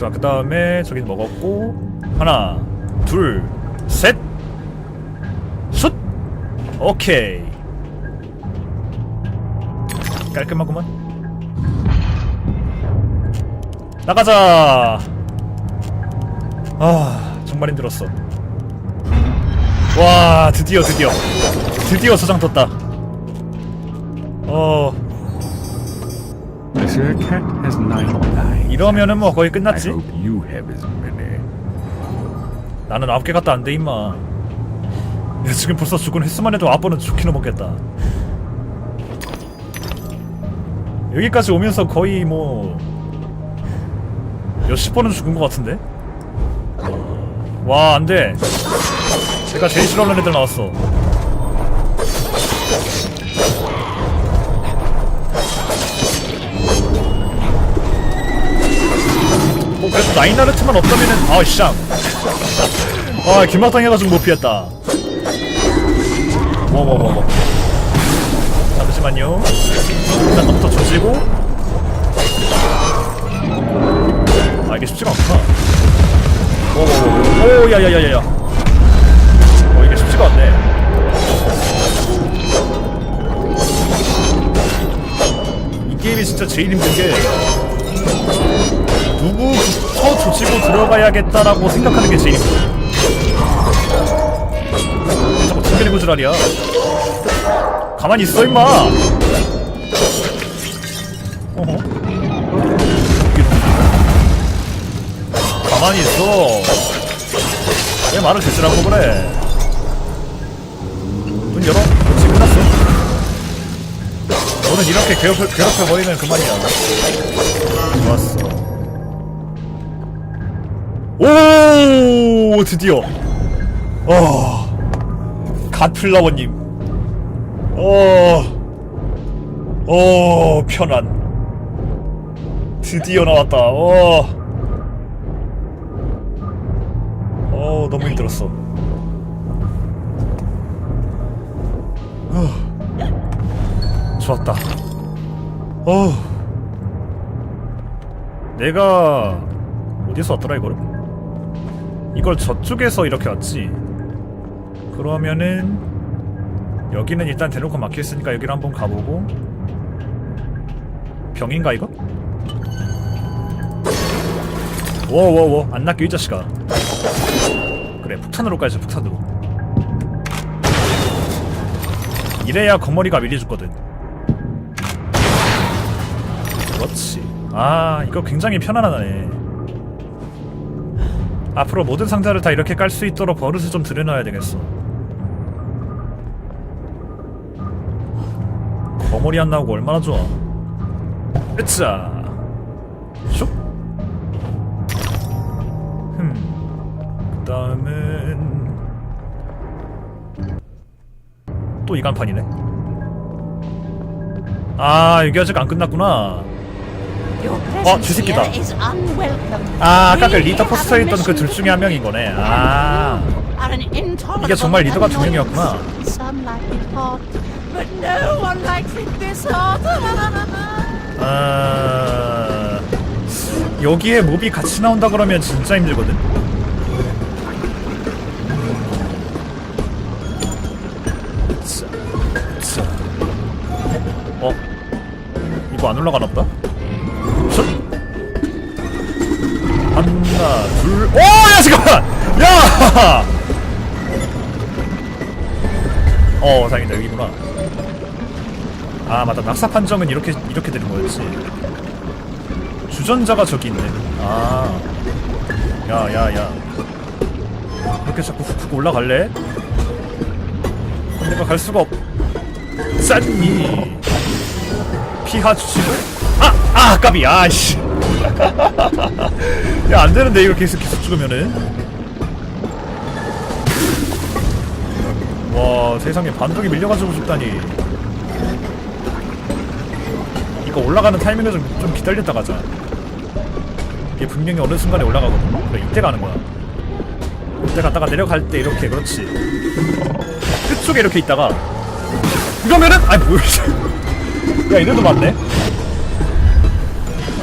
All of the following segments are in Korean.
자, 그 다음에 저긴 먹었고 하나, 둘, 셋, 숫. 오케이. 깔끔하구만. 나가자. 아, 정말 힘들었어. 와, 드디어 드디어 드디어 소장 떴다. 어, Monsieur Cat has nine lives. 이러면은 뭐 거의 I 끝났지. hope you have as many. 나는 아홉 개 갖다 안 돼 임마. 야 지금 벌써 죽은 횟수만 해도 아빠는 죽기는 먹겠다. 여기까지 오면서 거의 뭐 몇십 번은 죽은 것 같은데. 와 안돼. 제가 제일 싫어하는 애들 나왔어. 나인나르트만 없다면은 아 쌍. 아 김학당 해가지고 못 피했다. 뭐뭐뭐 뭐. 잠시만요. 일단 너부터 조지고. 아 이게 쉽지가 않구나. 뭐뭐뭐. 오 야야야야야. 어 이게 쉽지가 않네. 이 게임이 진짜 제일 힘든 게 누구 부터 조치고 들어가야겠다라고 생각하는 게 힘들어. 자꾸 튕겨내고 지랄이야. 가만히 있어 임마. 어허. 가만히 있어. 왜 말을 제지라고 그래? 문 열어. 그렇지 끝났어. 너는 이렇게 괴롭혀, 괴롭혀 버리면 그만이야. 좋았어. 오 드디어. 어 갓플라워님. 어어 편안. 드디어 나왔다. 어. 어 너무 힘들었어. 어. 좋았다. 어. 내가 어디서 왔더라 이거를 이걸 저쪽에서 이렇게 왔지? 그러면은 여기는 일단 대놓고 막혀있으니까 여기를 한번 가보고. 병인가 이거? 워워워 안 낚여 이 자식아. 그래 폭탄으로 가야지 폭탄으로. 이래야 거머리가 미리 죽거든. 그렇지. 아 이거 굉장히 편안하네 앞으로 모든 상자를 다 이렇게 깔 수 있도록 버릇을 좀 들여놔야 되겠어. 거머리 안 나오고 얼마나 좋아. 으짜. 슉. 흠. 그 다음은 또 이간판이네. 아 여기 아직 안 끝났구나. 어, 저 새끼다. 아, 아 아까 그 리더 포스터에 있던 그 둘 중에 한 명인 거네. 아. 이게 정말 리더가 두 명이었구나. 아 여기에 몹이 같이 나온다 그러면 진짜 힘들거든. 자, 자. 어? 이거 안 올라가나 보다? 야, 잠깐만! 야! 어, 다행이다. 여기구나. 아, 맞다. 낙사 판정은 이렇게, 이렇게 되는 거였지. 주전자가 저기 있네. 아. 야, 야, 야. 이렇게 자꾸 훅훅 올라갈래? 내가 갈 수가 없. 짠니. 피하 주식을? 아! 아! 까비! 아씨. 야, 안 되는데, 이거 계속, 계속 죽으면은. 와, 세상에 반동이 밀려가지고 죽다니. 이거 올라가는 타이밍을 좀, 좀 기다렸다 가자. 이게 분명히 어느 순간에 올라가거든. 그래, 이때 가는 거야. 이때 갔다가 내려갈 때 이렇게, 그렇지. 끝쪽에 이렇게 있다가. 이러면은, 아니, 뭐야. 야, 이래도 맞네?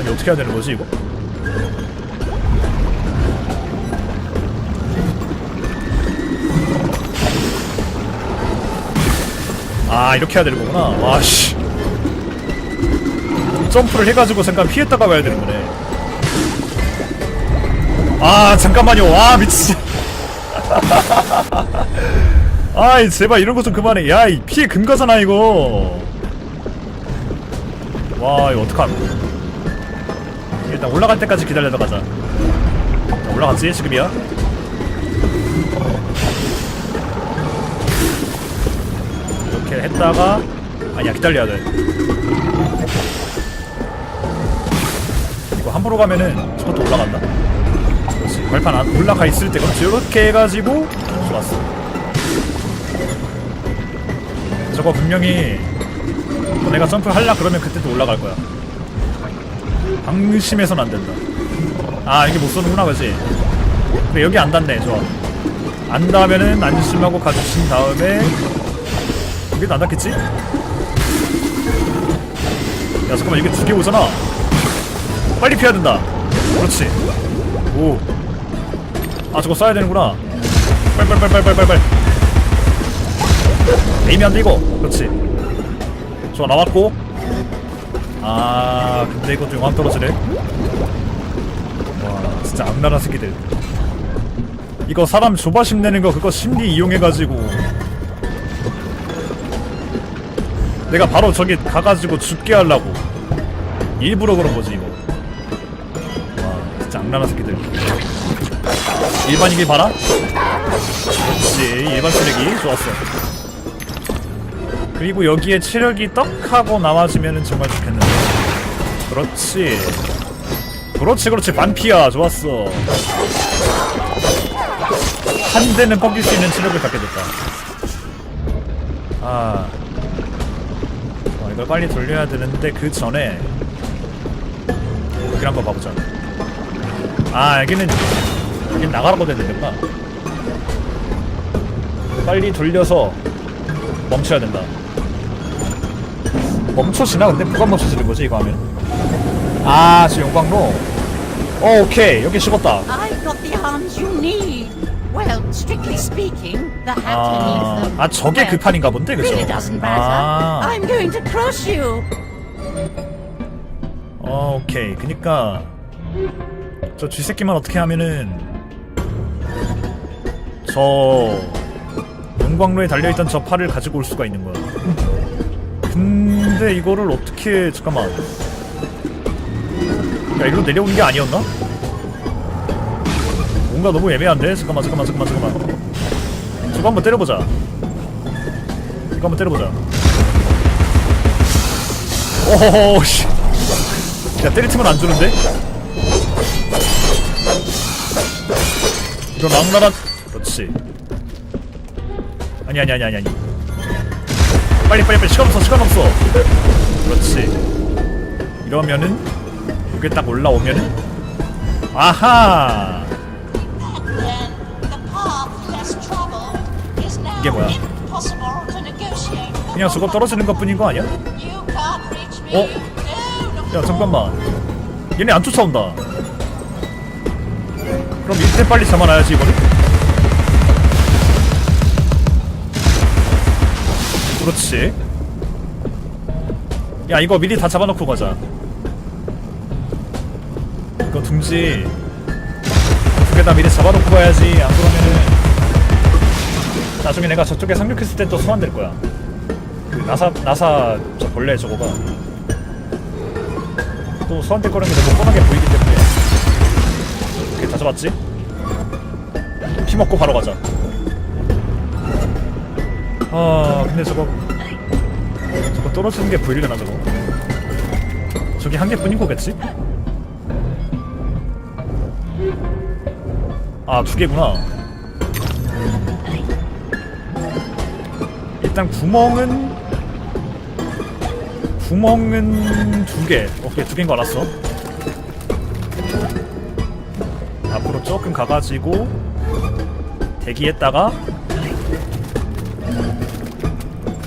이게 어떻게 해야 되는 거지 이거? 아 이렇게 해야 되는 거구나. 와씨. 점프를 해가지고 잠깐 피했다가 가야 되는 거네. 아 잠깐만요. 와 미치 아이 제발 이런 거 좀 그만해. 야이 피해 금가잖아 이거. 와 이거 어떡함 올라갈 때까지 기다려다 가자. 자, 올라갔지 지금이야? 이렇게 했다가 아니야 기다려야 돼. 이거 함부로 가면은 저것도 올라간다. 그렇지. 발판 안 올라가 있을 때 그렇지. 이렇게 해가지고 좋았어. 저거 분명히 또 내가 점프 할라 그러면 그때도 올라갈 거야 방심해선 안 된다. 아 이게 못 쏘는구나 그지? 그래 여기 안 닿네 좋아. 안 닿으면은 안심하고 가주신 다음에 여기도 안 닿겠지? 야 잠깐만 이게 두 개 오잖아. 빨리 피해야 된다. 그렇지. 오 아 저거 쏴야 되는구나. 빨빨빨빨빨빨빨. 에임이 안 돼 이거. 그렇지. 좋아 나왔고 아 근데 이것도 용암 떨어지네. 와 진짜 악랄한 새끼들. 이거 사람 조바심 내는 거 그거 심리 이용해가지고. 내가 바로 저기 가가지고 죽게 하려고. 일부러 그런 거지 이거. 와 진짜 악랄한 새끼들. 일반이길 봐라. 그렇지 일반 쓰레기. 좋았어 그리고 여기에 체력이 떡 하고 나와주면은 정말 좋겠는데. 그렇지. 그렇지 그렇지. 반피야 좋았어. 한 대는 꺾일 수 있는 체력을 갖게 됐다. 아. 어, 이걸 빨리 돌려야 되는데 그 전에 여기를 한번 봐보자. 아 여기는 여긴 나가라고 됐는데구나. 빨리 돌려서 멈춰야 된다 멈춰지나 근데 뭐가 멈춰지는 거지 이거 하면 아 지금 용광로 어 오케이 여기 식었다 I've got the arms you need. Well, strictly speaking, the hatter 아, them. 아 저게 그 판인가 본데 그죠? Really doesn't matter. 아, I'm going to crush you. 어, 오케이. 그니까 저 쥐새끼만 어떻게 하면은 저 용광로에 달려있던 저 팔을 가지고 올 수가 있는 거야. 근데 이거를 어떻게 잠깐만. 야, 일로 내려오는 게 아니었나? 뭔가 너무 애매한데? 잠깐만, 잠깐만, 잠깐만, 잠깐만. 저거 한번 때려보자. 이거 한번 때려보자. 오호호, 씨. 야 때리틈은 안 주는데? 이런 악랄한 그렇지 아니 아니 아니 아니 아니 빨리 빨리 빨리 시간 없어 시간 없어 이러면은 여기 딱 올라오면은 아하 이게 뭐야? 그냥 저거 떨어지는 것 뿐인 거 아니야? 어? 야 잠깐만 얘네 안 쫓아온다 그럼 이때 빨리 잡아놔야지 이거를 그렇지 야 이거 미리 다 잡아놓고 가자 둥지. 두 개 다 미리 잡아놓고 가야지. 안 그러면은 나중에 내가 저쪽에 상륙했을 때 또 소환될 거야. 그 나사 나사 저 벌레 저거가. 또 소환될 거라는 게 너무 뻔하게 보이기 때문에. 오케이 다 잡았지? 피 먹고 바로 가자. 아 근데 저거 저거 떨어지는 게 보이려나 저거? 저기 한 개뿐인 거겠지? 아 두 개구나 일단 구멍은 구멍은 두 개. 오케이, 두 개인 거 알았어. 앞으로 조금 가가지고 대기했다가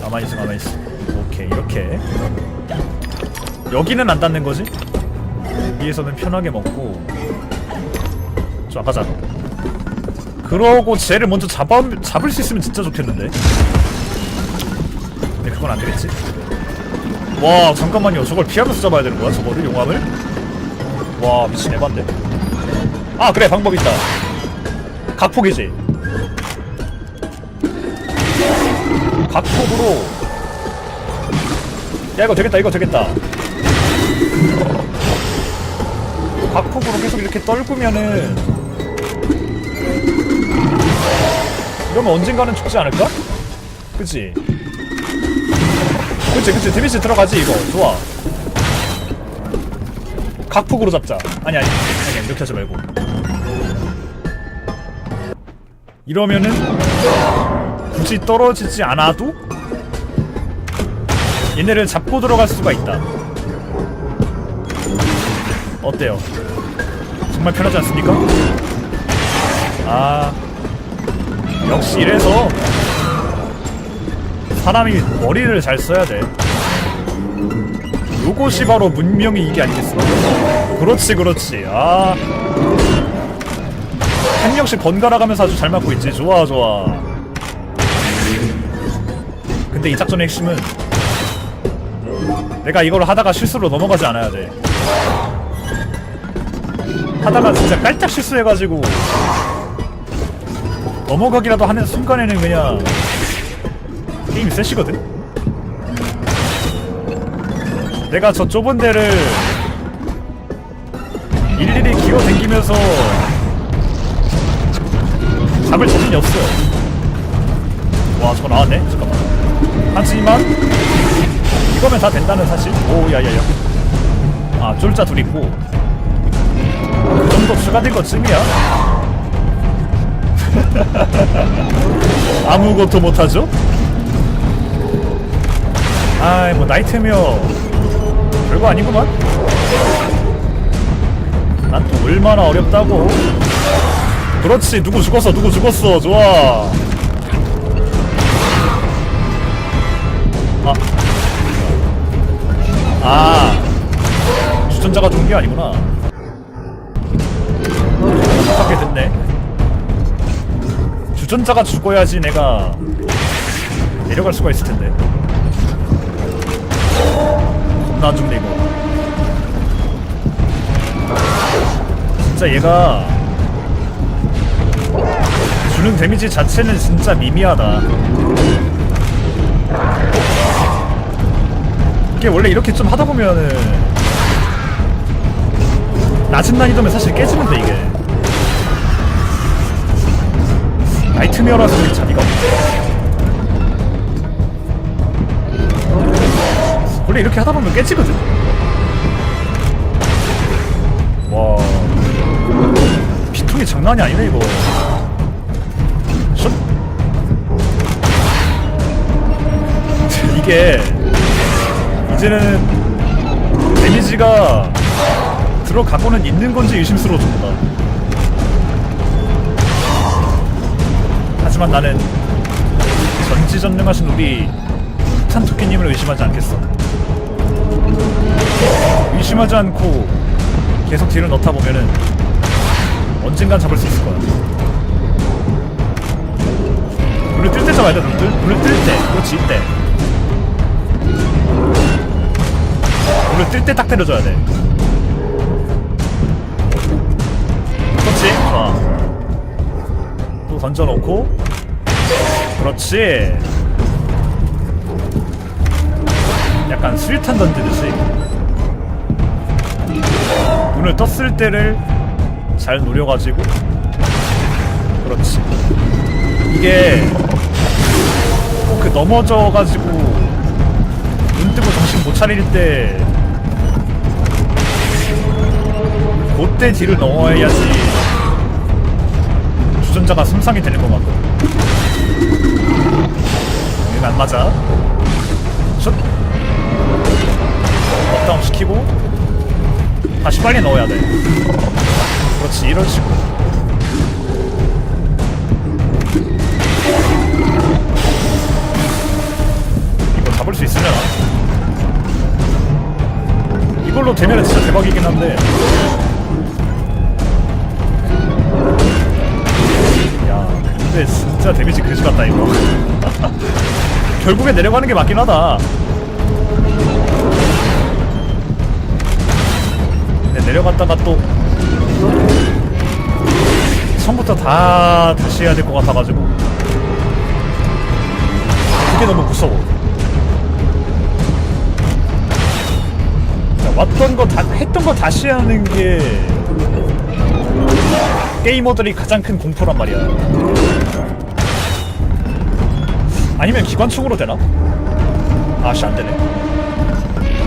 가만히 있어, 가만히 있어. 오케이, 이렇게. 여기는 안 닿는 거지? 위에서는 편하게 먹고. 자, 가자. 그러고 쟤를 먼저 잡아, 잡을 수 있으면 진짜 좋겠는데. 근데 그건 안 되겠지. 와 잠깐만요. 저걸 피하면서 잡아야 되는 거야? 저거를 용암을? 와 미친 에반데. 아 그래 방법 있다. 각폭이지. 각폭으로. 야 이거 되겠다 이거 되겠다. 각폭으로 계속 이렇게 떨구면은 이러면 언젠가는 죽지 않을까? 그치? 그치 그치 데미지 들어가지 이거 좋아 각폭으로 잡자 아니 아니 아니 이렇게 하지 말고 이러면은 굳이 떨어지지 않아도 얘네를 잡고 들어갈 수가 있다 어때요? 정말 편하지 않습니까? 아 역시 이래서 사람이 머리를 잘 써야 돼. 요것이 바로 문명의 이게 아니겠어? 그렇지, 그렇지. 아. 한 명씩 번갈아 가면서 아주 잘 맞고 있지. 좋아, 좋아. 근데 이 작전의 핵심은 내가 이걸 하다가 실수로 넘어가지 않아야 돼. 하다가 진짜 깔짝 실수해가지고 넘어가기라도 하는 순간에는 그냥 게임이 셋이거든? 내가 저 좁은 데를 일일이 기어댕기면서 잡을 자신이 없어 와 저거 나왔네? 잠깐만. 하지만 이거면 다 된다는 사실? 오 야야야. 아 쫄자 둘 있고. 그 정도 추가된 것쯤이야 아무것도 못하죠? 아이 뭐 나이트메어. 별거 아니구만. 난 또 얼마나 어렵다고. 그렇지 누구 죽었어 누구 죽었어. 좋아. 아. 아. 주전자가 좋은 게 아니구나. 똑같게 됐네 주전자가 죽어야지 내가 내려갈 수가 있을 텐데. 겁나 안 죽네 이거. 진짜 얘가 주는 데미지 자체는 진짜 미미하다. 이게 원래 이렇게 좀 하다 보면은 낮은 난이도면 사실 깨지면 돼 이게. 나이트메어라서 자비가. 없네 원래 이렇게 하다 보면 깨지거든. 와. 피통이 장난이 아니네 이거. 슛 이게 이제는 데미지가 들어가고는 있는 건지 의심스러워진다 하지만 나는 전지전능하신 우리 산토끼님을 의심하지 않겠어. 의심하지 않고 계속 딜을 넣다 보면은 언젠간 잡을 수 있을 거야. 눈을 뜰 때 잡아야 돼, 눈을. 눈을 뜰 때. 그렇지, 이때. 눈을 뜰 때 딱 때려줘야 돼. 그렇지, 좋아. 또 던져놓고 그렇지. 약간 수류탄 던지듯이. 눈을 떴을 때를 잘 노려가지고. 그렇지. 이게 꼭그 넘어져가지고 눈 뜨고 정신 못 차릴 때 그때 뒤를 넣어야지 주전자가 손상이 되는 것 같거 든 이거 안 맞아. 슛. 업다운 시키고 다시 빨리 넣어야 돼. 그렇지 이런 식으로. 이거 잡을 수 있으려나? 이걸로 되면 진짜 대박이긴 한데 진짜 데미지 그지 같다 이거 결국에 내려가는 게 맞긴 하다. 근데 내려갔다가 또 처음부터 다 다시 해야 될 것 같아가지고 그게 너무 무서워. 자, 왔던 거 다 했던 거 다시 하는 게 게이머들이 가장 큰 공포란 말이야. 아니면 기관총으로 되나? 아씨 안 되네.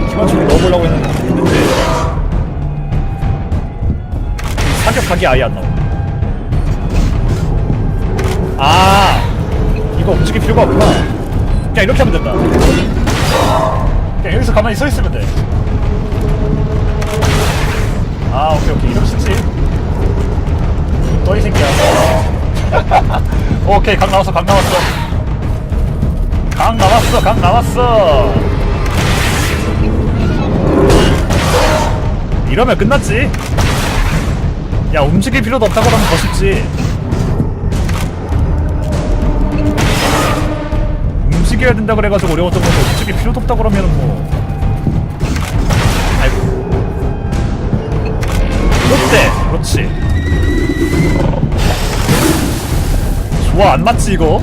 기관총을 넣어보려고 했는데, 사격각이 아예 안 나와. 아 이거 움직일 필요가 없구나. 그냥 이렇게 하면 된다. 그냥 여기서 가만히 서 있으면 돼. 아 오케이 오케이 이러면 쉽지. 너이 새끼야. 오케이 각 나왔어 각 나왔어. 각 나왔어 각 나왔어. 이러면 끝났지. 야 움직일 필요도 없다고 하면 더 쉽지. 움직여야 된다 그래가지고 어려웠던 건데 움직일 필요도 없다 그러면은 뭐. 아이고. 롯데 그렇지. 좋아 안 맞지 이거?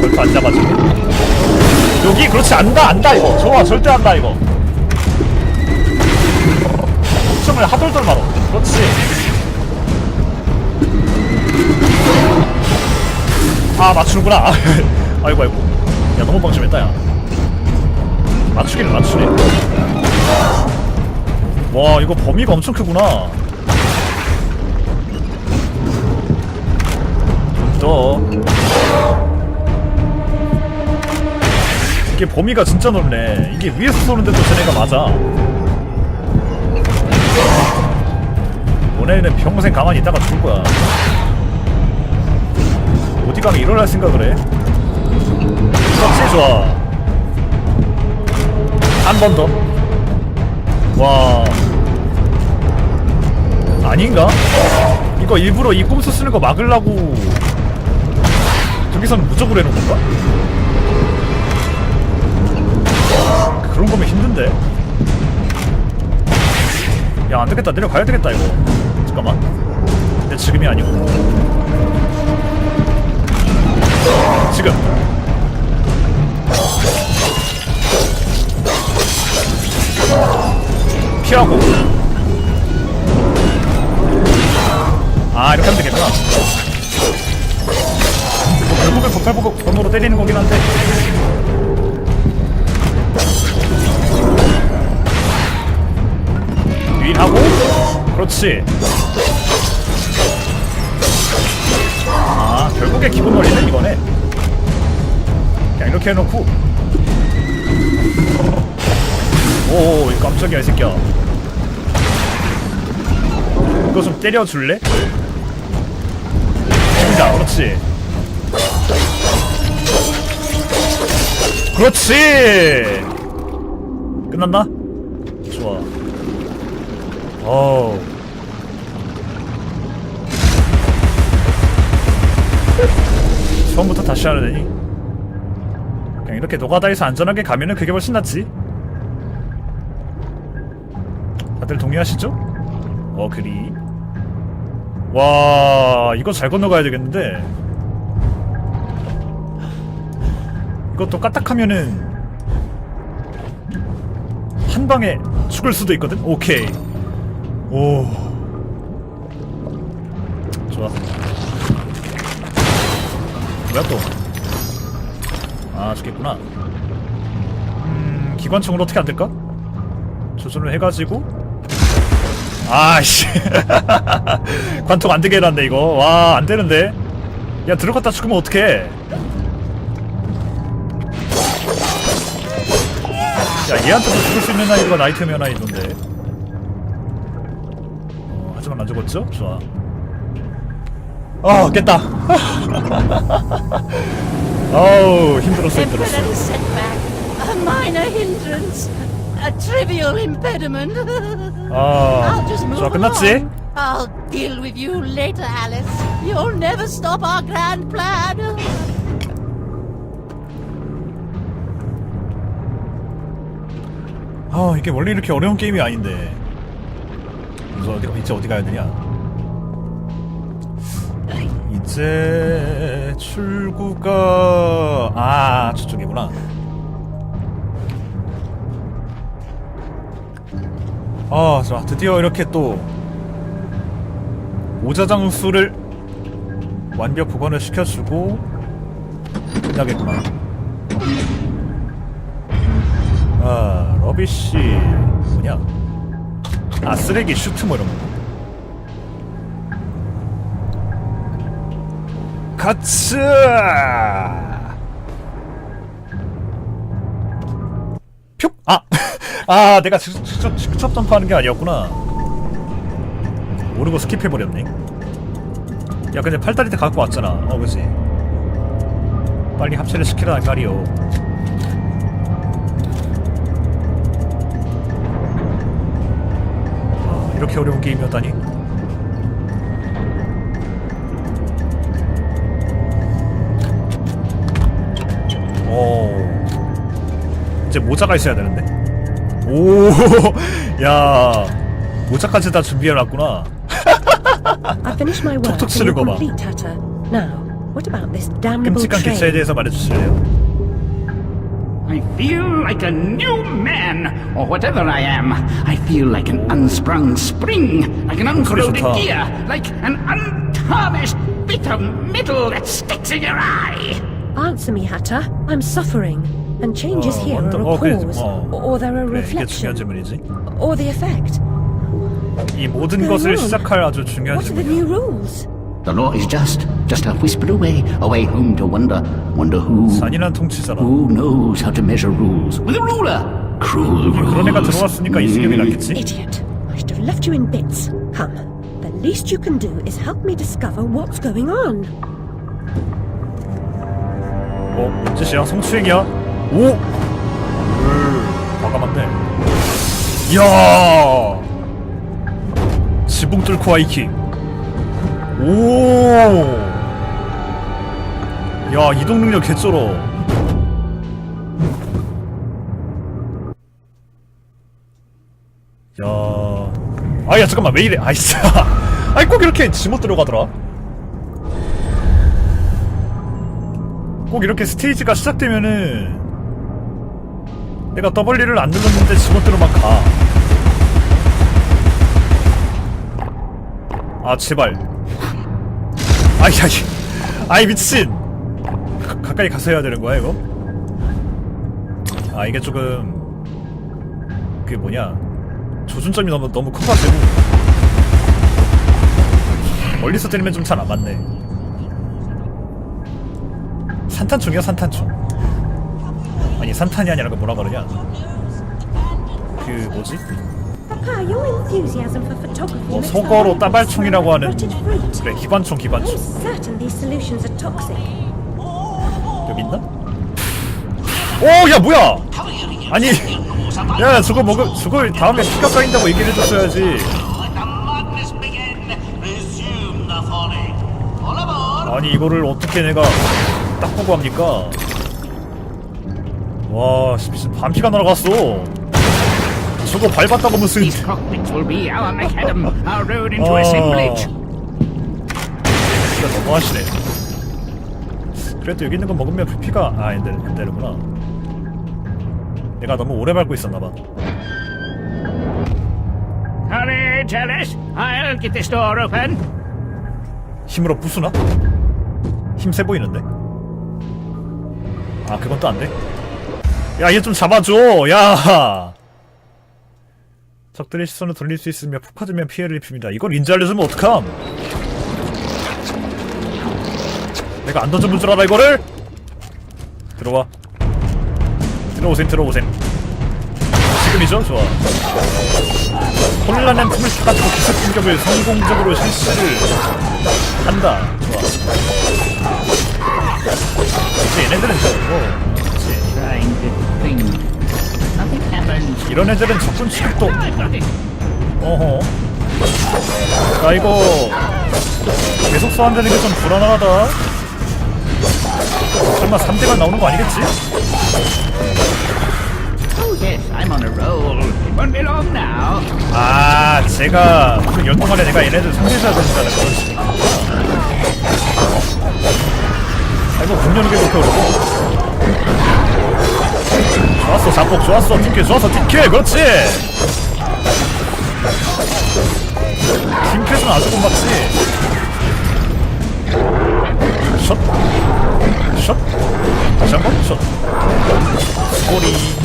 별거 안 잡아주네. 여기 그렇지 안다 안다 이거. 좋아 절대 안다 이거. 춤을 하돌돌 말어. 그렇지. 아 맞추는구나. 아이고 아이고. 야 너무 방심했다 야. 맞추기를 맞추네. 와 이거 범위가 엄청 크구나. 또 이게 범위가 진짜 넓네. 이게 위에서 쏘는데도 쟤네가 맞아. 너네는 평생 가만히 있다가 죽을 거야. 어디 가면 일어날 생각을 해? 그렇지 좋아. 한 번 더. 와. 아닌가? 이거 일부러 이 꼼수 쓰는 거 막으려고 저기선 무적으로 해놓은 건가? 그런 거면 힘든데? 야 안 되겠다. 내려가야 되겠다 이거. 잠깐만. 근데 지금이 아니고. 지금. 피하고. 아 이렇게 하면 되겠구나. 뭐 결국엔 폭발보고 번호로 때리는 거긴 한데 윈하고 그렇지. 아 결국에 기본 원리는 이거네 그냥 이렇게 해놓고. 오 깜짝이야 이 새끼야. 이거 좀 때려줄래? 죽인다 그렇지. 그렇지! 끝났나? 좋아 처음부터 다시 하려니? 그냥 이렇게 노가다에서 안전하게 가면은 그게 훨씬 낫지. 다들 동의하시죠? 어 그리. 와 이거 잘 건너가야 되겠는데. 이것도 까딱하면은 한 방에 죽을 수도 있거든? 오케이 오. 좋아. 뭐야 또? 아 죽겠구나. 음 기관총으로 어떻게 안 될까? 조준을 해가지고? 아씨. 관통 안 되게 해놨네 이거. 와 안 되는데. 야 들어갔다 죽으면 어떡해? 야 얘한테도 죽을 수 있는 아이디가 나이트면 아이던데. 어, 하지만 안 죽었죠? 좋아 어 깼다 어우 힘들었어 힘들었어 A minor hindrance, a trivial impediment. 아, I'll just move 좋아 끝났지? along. I'll deal with you later, Alice. You'll never stop our grand plan. 아 이게 원래 이렇게 어려운 게임이 아닌데 그래서 어디, 이제 어디 가야 되냐 이제 출구가 아 저쪽이구나 아, 자, 드디어 이렇게 또 오자장수를 완벽 복원을 시켜주고 끝나겠구나. 아, 러비쉬 뭐냐? 아, 쓰레기 슈트 뭐 이런 거. 가츠! 표? 아! 아, 내가 직접, 직접, 점프하는 게 아니었구나. 모르고 스킵해버렸네. 야, 근데 팔다리 때 갖고 왔잖아. 어, 그지? 빨리 합체를 시키라, 까리요. 이렇게 어려운 게임이었다니? 오. 이제 모자가 있어야 되는데? 오, 야, 모자까지 다 준비해놨구나. 톡톡 치는 거 봐. 끔찍한 기차에? 대해서 말해주실래요? I feel like a new man, or whatever I am. I feel like an unsprung spring, like an uncorroded 좋다. gear, like an untarnished bit of metal that sticks in your eye. Answer me, Hatter. I'm suffering. And changes 어, here 먼저- are a 어, 그래, cause, 어. or they're a 그래, 이게 중요한 reflection, 질문이지. or the effect. 이 모든 Going 것을 on? 시작할 아주 중요한 What are the 질문이야. new rules? The law is just, just a whisper away, away home to wonder, wonder who, 잔인한 통치자라. who knows how to measure rules with a ruler. Cruel 그런 애가 rules. 들어왔으니까 이 수경이 낫겠지? Idiot. I should have left you in bits. Come. The least you can do is help me discover what's going on. 어, 뭔 짓이야? 성추행이야? 오! 으, 과감한데. 이야! 지붕 뚫고 하이킹. 오! 야, 이동 능력 개쩔어. 야. 아야, 잠깐만, 왜 이래? 아이씨. 아이, 꼭 이렇게 지못 들어가더라. 꼭 이렇게 스테이지가 시작되면은 내가 W를 안 눌렀는데 지멋대로 막 가. 아 제발. 아이 아이 아이 미친. 가, 가까이 가서 해야 되는 거야 이거? 아 이게 조금 그게 뭐냐 조준점이 너무 너무 커가지고 멀리서 때리면 좀 잘 안 맞네. 산탄총이야 산탄총 아니 산탄이 아니라 그 뭐라 그러냐 그 뭐지 뭐 the 속어로 따발총이라고 하는. 그래 기관총 기관총. 여기 있나? 오야 뭐야 아니 야 저거 먹을 저걸 다음에 피가 쌓인다고 얘기를 해줬어야지. 아니 이거를 어떻게 내가 딱 보고 합니까 와 씨, 무슨 반피가 날아갔어 저거 밟았다고 무슨 These cockpits will be our macadam, our road into 어. assemblage. 진짜 너무하시네. 그래도 여기 있는 거 먹으면 피가 아 안, 되, 안 되는구나. 내가 너무 오래 밟고 있었나봐. Hurry, Jealous. I'll get this door open. 힘으로 부수나? 힘 세 보이는데. 아 그건 또 안 돼? 야얘 좀 잡아줘. 야. 적들의 시선을 돌릴 수 있으며 푹 퍼지면 피해를 입힙니다. 이걸 인지 알려주면 어떡함? 내가 안 던져볼 줄 알아 이거를? 들어와. 들어오셈 들어오셈. 지금이죠? 좋아. 혼란한 틈을 타가지고 기습 공격을 성공적으로 실시를 한다. 좋아. 이제 얘네들은 저거. 그렇지. 이런 애들은 적군 취급도. 어허. 야 이거 계속 소환되는 게 좀 불안하다. 설마 3대가 나오는 거 아니겠지? Oh. 아 제가 무슨 열 동안에 내가 얘네들 상대해줘야 된다는 식이구나 아이고 분명히 그렇게 어려워 좋았어 자폭 좋았어 팀킬 좋았어 팀킬 그렇지 팀킬은 아주 고맙지 샷 샷. 다시 한번 샷 꼬리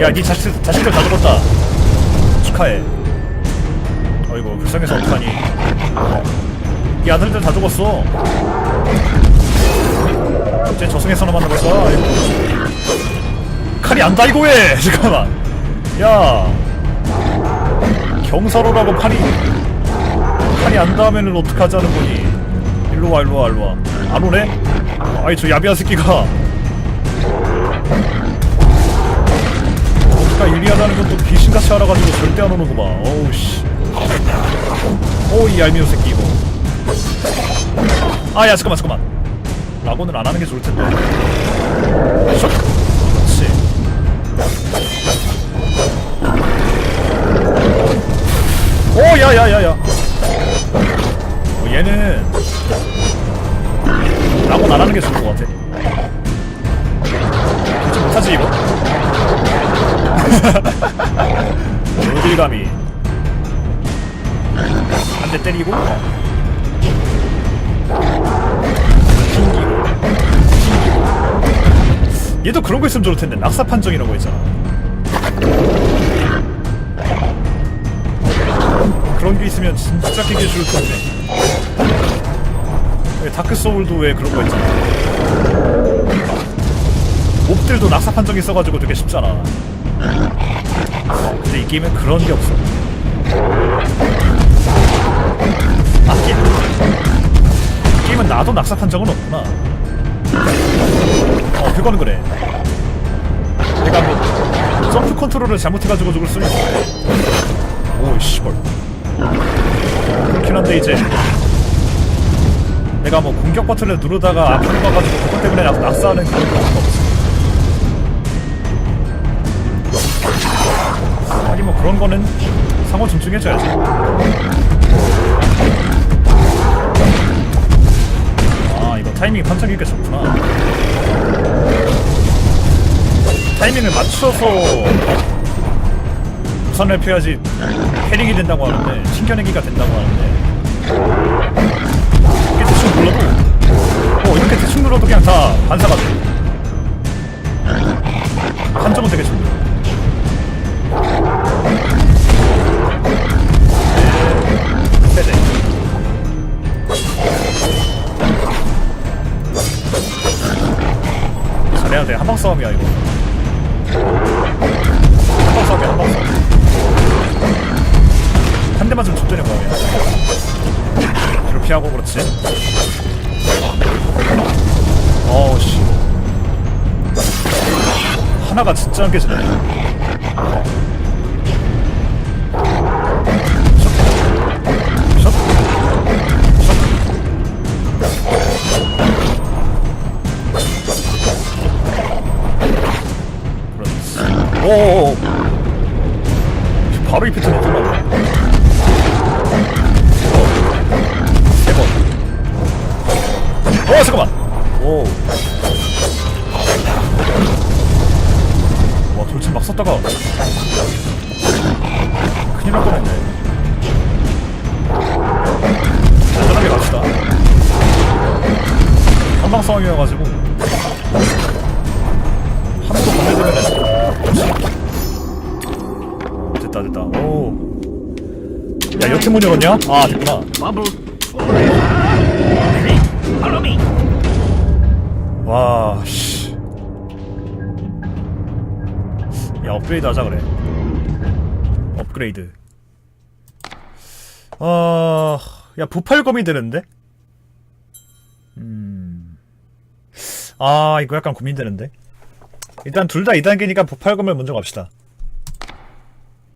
야, 네 자식, 자식들 다 죽었다. 축하해. 어이구, 불쌍해서 어떡하니. 이 아들들 다 죽었어. 이제 저승에서나. 아이고. 칼이 안 달고 해! 잠깐만. 야. 경사로라고 팔이. 칼이 안 닿으면 어떡하자는 거니. 일로 와, 일로 와, 일로 와. 안 오네? 아이, 저 야비한 새끼가. 가 유리하다는 건또 귀신같이 알아가지고 절대 안 오는구만 어우 씨 오이 얄미운 새끼 이거 아야 잠깐만 잠깐만 라고는 안 하는 게 좋을 텐데. 샷 그렇지. 오 야 야 야 야. 어, 얘는 라고는 안 하는 게 좋을 것 같아. 그렇지 못하지 이거? 어딜 감히 한 대 때리고 얘도 그런 거 있으면 좋을 텐데 낙사 판정이라고 했잖아 그런 게 있으면 진짜 끼기 좋을 텐데 왜 다크 소울도 왜 그런 거 했잖아 몹들도 낙사 판정이 있어가지고 되게 쉽잖아 근데 이 게임엔 그런 게 없어. 아, 게임. 이 게임은 나도 낙사 판정은 없구나. 어, 그거는 그래. 내가 뭐, 점프 컨트롤을 잘못해가지고 죽을 수는 있는데. 오, 씨발. 그렇긴 한데, 이제. 내가 뭐 공격 버튼을 누르다가 앞으로 가가지고 그것 때문에 낙- 낙사하는 그런 건 없어. 아니 뭐 그런 거는 상호 존중해줘야지. 아 이거 타이밍 판정이 꽤 좋구나. 타이밍을 맞춰서 우선을 펴야지 패링이 된다고 하는데 튕겨내기가 된다고 하는데 이게 대충 눌러도 어 이렇게 대충 눌러도 그냥 다 반사가 돼. 그렇지. 오오오. 바로 이 패턴이 끝나네. 세 번. 어, 잠깐만. 오. 막 썼다가. 큰일 날 뻔했네. 안전하게 갑시다. 한방 싸움이어가지고 한번더 건네주면은 됐다 됐다 오. 야 여태 문 열었냐? 아 됐구나. 와 씨. 업그레이드 하자 그래. 업그레이드. 어... 야 부팔검이 되는데? 음... 아 이거 약간 고민되는데? 일단 둘 다 2단계니까 부팔검을 먼저 갑시다